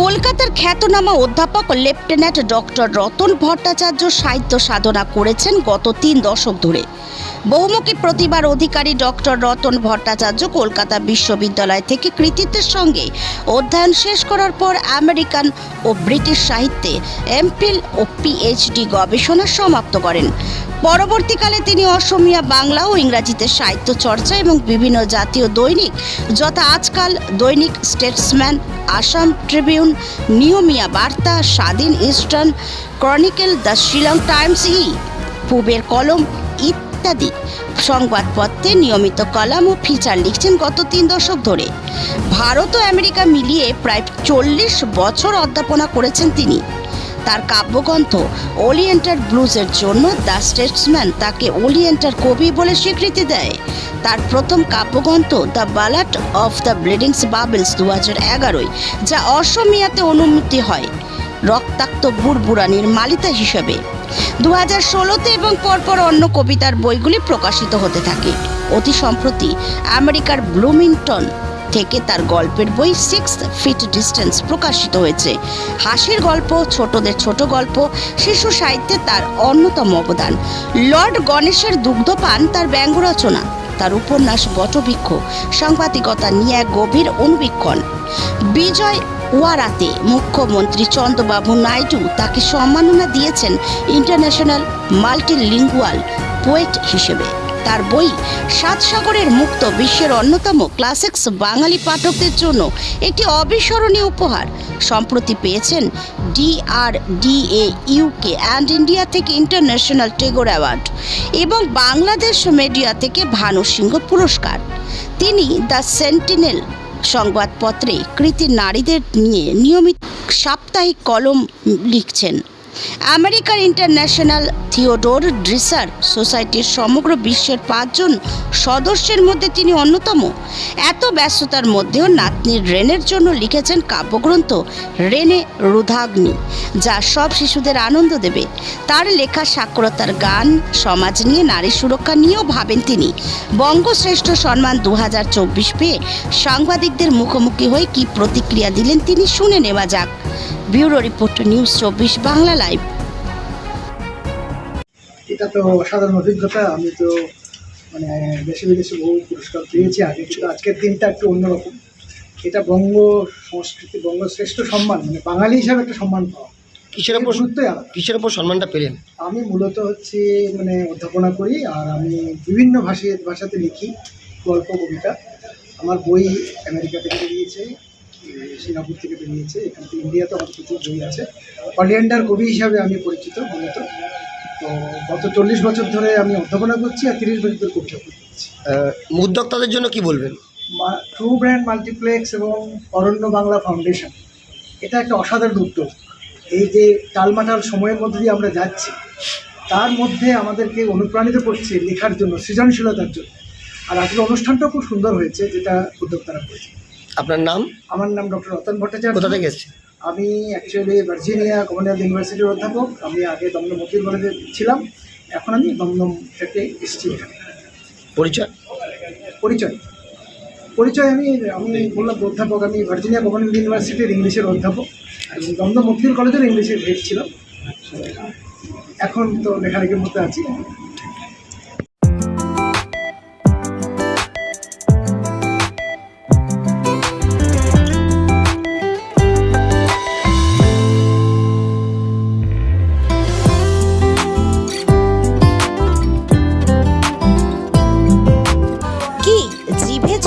কলকাতার খ্যাতনামা অধ্যাপক লেফটেন্যান্ট ডক্টর রতন ভট্টাচার্য সাহিত্য সাধনা করেছেন গত তিন দশক ধরে। বহুমুখী প্রতিভার অধিকারী ডক্টর রতন ভট্টাচার্য কলকাতা বিশ্ববিদ্যালয় থেকে কৃতিত্বের সঙ্গে অধ্যয়ন শেষ করার পর আমেরিকান ও ব্রিটিশ সাহিত্যে এমফিল ও পিএইচডি গবেষণা সমাপ্ত করেন। পরবর্তীকালে তিনি অসমিয়া, বাংলা ও ইংরাজিতে সাহিত্য চর্চা এবং বিভিন্ন জাতীয় দৈনিক যথা আজকাল দৈনিক স্টেটসম্যান, আসাম ট্রিবিউন, নিয়মিয়া বার্তা, স্বাধীন Eastern Chronicle, the Shillong Times, ই পূবের কলম ইত্যাদি সংবাদপত্রে নিয়মিত কলাম ও ফিচার লিখছেন গত তিন দশক ধরে। ভারত ও আমেরিকা মিলিয়ে প্রায় চল্লিশ বছর অধ্যাপনা করেছেন তিনি। তার কাব্যগ্রন্থ ওলিয়েন্টার ব্লুজের জন্য দ্য স্টেটসম্যান তাকে ওলিয়েন্টার কবি বলে স্বীকৃতি দেয়। তার প্রথম কাব্যগ্রন্থ the ballad of the bleedings bubbles দু হাজার এগারোয়, যা অসমিয়াতে অনুমতি হয়, রক্তাক্ত বুড়বুড়ানির মালিতা হিসেবে। দু হাজার ষোলোতে এবং পরপর অন্য কবিতার বইগুলি প্রকাশিত হতে থাকে। অতি সম্প্রতি আমেরিকার ব্লুমিংটন থেকে তার গল্পের বই সিক্স ফিট ডিস্টেন্স প্রকাশিত হয়েছে। হাসির গল্প, ছোটদের ছোট গল্প, শিশু সাহিত্যে তার অন্যতম অবদান। লর্ড গণেশের দুগ্ধপান তার ব্যঙ্গ রচনা, তার উপন্যাস বটবৃক্ষ, সাংবাদিকতা নিয়ে এক গভীর অনুবীক্ষণ। বিজয় ওয়ারাতে মুখ্যমন্ত্রী চন্দ্রবাবু নাইডু তাকে সম্মাননা দিয়েছেন ইন্টারন্যাশনাল মাল্টিলিঙ্গুয়াল পোয়েট হিসেবে। তার বই সাত সাগরের মুক্ত বিশ্বের অন্যতম ক্লাসিক্স বাঙালি পাঠকদের জন্য একটি অবিস্মরণীয় উপহার। সম্প্রতি পেয়েছেন DR DA UK and India থেকে ইন্টারন্যাশনাল টেগোর অ্যাওয়ার্ড এবং বাংলাদেশ মিডিয়া থেকে ভানু সিংহ পুরস্কার। তিনি দ্য সেন্টিনেল সংবাদপত্রে কৃতি নারীদের নিয়ে নিয়মিত সাপ্তাহিক কলম লিখছেন। আমেরিকার ইন্টারন্যাশনাল থিওডোর ড্রিসার সোসাইটির সমগ্র বিশ্বের পাঁচজন সদস্যের মধ্যে তিনি অন্যতম। এত ব্যস্ততার মধ্যেও নাতনির রেনের জন্য লিখেছেন কাব্যগ্রন্থ রেনে রুধাগ্নি, যা সব শিশুদের আনন্দ দেবে। তার লেখা সাক্ষরতার গান, সমাজ নিয়ে নারী সুরক্ষা নিয়েও ভাবেন তিনি। বঙ্গশ্রেষ্ঠ সম্মান দু হাজার চব্বিশ পেয়ে সাংবাদিকদের মুখোমুখি হয়ে কি প্রতিক্রিয়া দিলেন তিনি শুনে নেওয়া যাক। ব্যুরো রিপোর্ট নিউজ চব্বিশ বাংলা লাইভ। এটা তো অসাধারণ অভিজ্ঞতা। আমি তো মানে দেশে বিদেশে বহু পুরস্কার পেয়েছি। আগে কিন্তু আজকের দিনটা একটু অন্যরকম। এটা বঙ্গ সংস্কৃতি বঙ্গ শ্রেষ্ঠ সম্মান মানে বাঙালি হিসাবে একটা সম্মান পাওয়া। কিসের গুরুত্বই আলাদা। কিসের ওপর সম্মানটা পেলেন? আমি মূলত হচ্ছে মানে অধ্যাপনা করি আর আমি বিভিন্ন ভাষে ভাষাতে লিখি গল্প কবিতা। আমার বই আমেরিকা থেকে বেরিয়েছে। সিঙ্গাপুর থেকে বেরিয়েছে এখান থেকে ইন্ডিয়াতে আমার প্রচুর বই আছে। অলিয়েন্ডার কবি হিসাবে আমি পরিচিত মূলত। তো গত চল্লিশ বছর ধরে আমি অধ্যাপনা করছি আর তিরিশ বছর ধরে কবিতা করছি উদ্যোক্তাদের জন্য কি বলবেন? ট্রু ব্র্যান্ড মাল্টিপ্লেক্স এবং অরণ্য বাংলা ফাউন্ডেশন এটা একটা অসাধারণ উদ্যোগ। এই যে টালমাটাল সময়ের মধ্যে দিয়ে আমরা যাচ্ছি তার মধ্যে আমাদেরকে অনুপ্রাণিত করছে লেখার জন্য সৃজনশীলতার জন্য। আর আসলে অনুষ্ঠানটাও খুব সুন্দর হয়েছে যেটা উদ্যোক্তারা করেছে। আপনার নাম? আমার নাম ডক্টর রতন ভট্টাচার্য। কোথা থেকে এসেছে আমি অ্যাকচুয়ালি ভার্জিনিয়া কমনওয়েলথ ইউনিভার্সিটির অধ্যাপক। আমি আগে দমদম মতির কলেজে ছিলাম। এখন আমি দমদম থেকে এসেছি। পরিচয়? পরিচয়। পরিচয় আমি আমি বললাম অধ্যাপক। আমি ভার্জিনিয়া গভর্নমেন্ট ইউনিভার্সিটির ইংলিশের অধ্যাপক। এবং দমদম মুক্তির কলেজের ইংলিশের হেড ছিলাম। এখন তো লেখালেখির মধ্যে আছি।